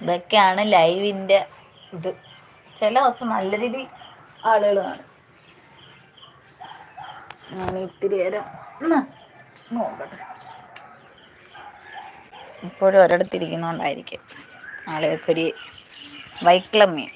ഇതൊക്കെയാണ് ലൈവിന്റെ ഇത്. ചില ദിവസം നല്ല രീതി ആളുകളാണ് ഞാൻ ഇത്തിരി നേരം നോക്കട്ടെ. ഇപ്പോഴും ഒരിടത്തിരിക്കുന്നോണ്ടായിരിക്കും ആളുകൾക്കൊരു വൈക്ലമ്യം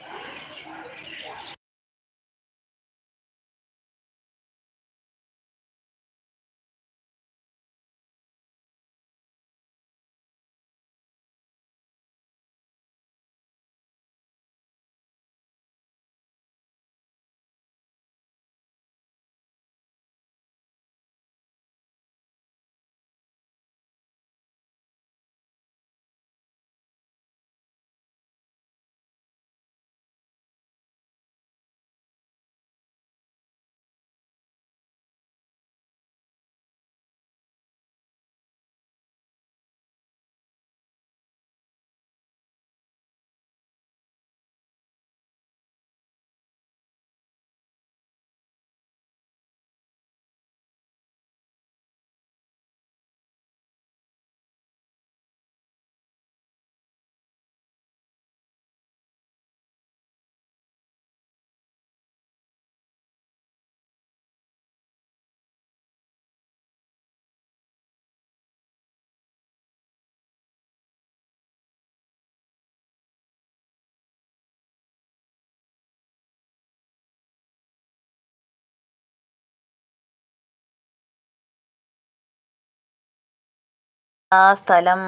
ആ സ്ഥലം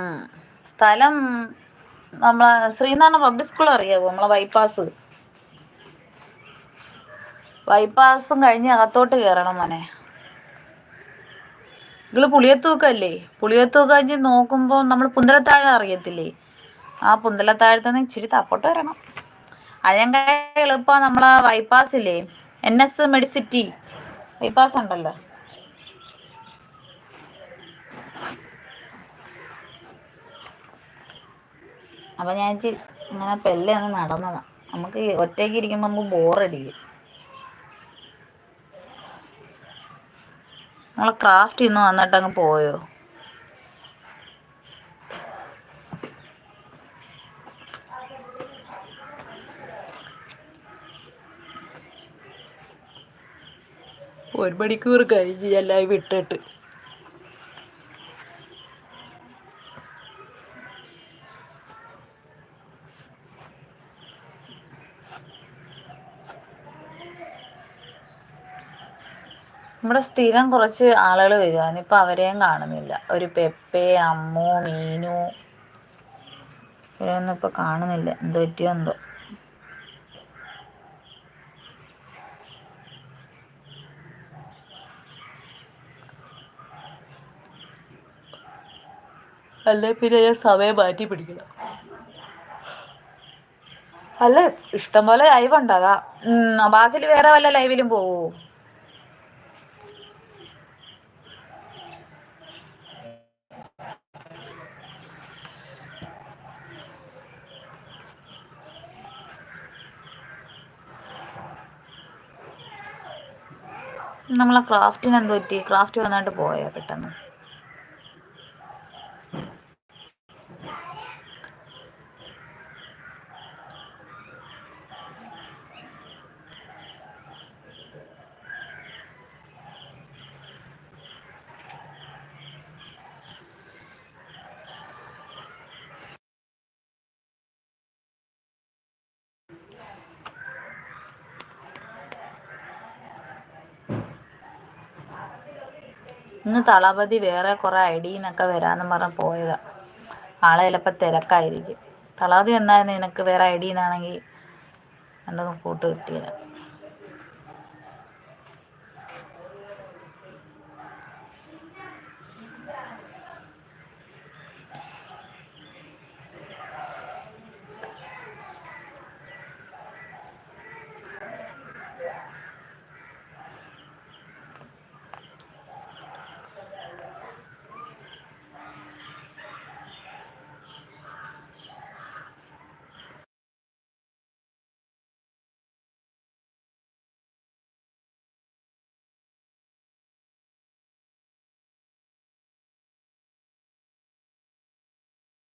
സ്ഥലം നമ്മളെ ശ്രീനാരായണ പബ്ലിക് സ്കൂൾ അറിയാവോ? നമ്മളെ ബൈപ്പാസ് ബൈപ്പാസും കഴിഞ്ഞ് അകത്തോട്ട് കയറണം മോനെ. നിങ്ങൾ പുളിയത്തൂക്കല്ലേ? പുളിയത്തൂക്ക കഴിഞ്ഞ് നോക്കുമ്പോൾ നമ്മൾ പുന്തലത്താഴം അറിയത്തില്ലേ? ആ പുന്തലത്താഴത്ത് നിന്ന് ഇച്ചിരി തപ്പോട്ട് വരണം. അതിനൊക്കെ എളുപ്പം നമ്മളെ ബൈപ്പാസ് ഇല്ലേ എൻ എസ് മെഡിസിറ്റി ബൈപ്പാസ് ഉണ്ടല്ലോ. അപ്പം ഞാൻ ഇങ്ങനെ പെല്ലെ ഒന്ന് നടന്നതാണ് നമുക്ക് ഒറ്റയ്ക്ക് ഇരിക്കുമ്പോൾ നമുക്ക് ബോറടിക്കും. നമ്മൾ ക്രാഫ്റ്റ് ഇന്ന് വന്നിട്ട് അങ്ങ് പോയോ? ഒരു മണിക്കൂർ കഴിഞ്ഞ് എല്ലാം വിട്ടിട്ട് നമ്മുടെ സ്ഥിരം കുറച്ച് ആളുകൾ വരുവാണ് ഇപ്പം അവരെയും കാണുന്നില്ല. ഒരു പെപ്പെ അമ്മു മീനു ഇവരൊന്നും ഇപ്പം കാണുന്നില്ല. എന്ത് പറ്റിയോ എന്തോ. അല്ലെ? പിന്നെ ഞാൻ സമയം മാറ്റി പിടിക്കണം. അല്ല? ഇഷ്ടംപോലെ ലൈവ് ഉണ്ടാകാം ബാസിൽ വേറെ വല്ല ലൈവിലും പോവോ? നമ്മളെ ക്രാഫ്റ്റിന് പറ്റി? ക്രാഫ്റ്റ് വന്നായിട്ട് പോയോ പെട്ടെന്ന്? ഇന്ന് തളപതി വേറെ കുറേ ഐ ഡിന്നൊക്കെ വരാമെന്ന് പറഞ്ഞ് പോയതാ. ആളെ ചിലപ്പോൾ തിരക്കായിരിക്കും. തളപതി എന്നായിരുന്നു നിനക്ക് വേറെ ഐ ഡിന്നാണെങ്കിൽ എന്റെ കൂട്ട് കിട്ടിയത്.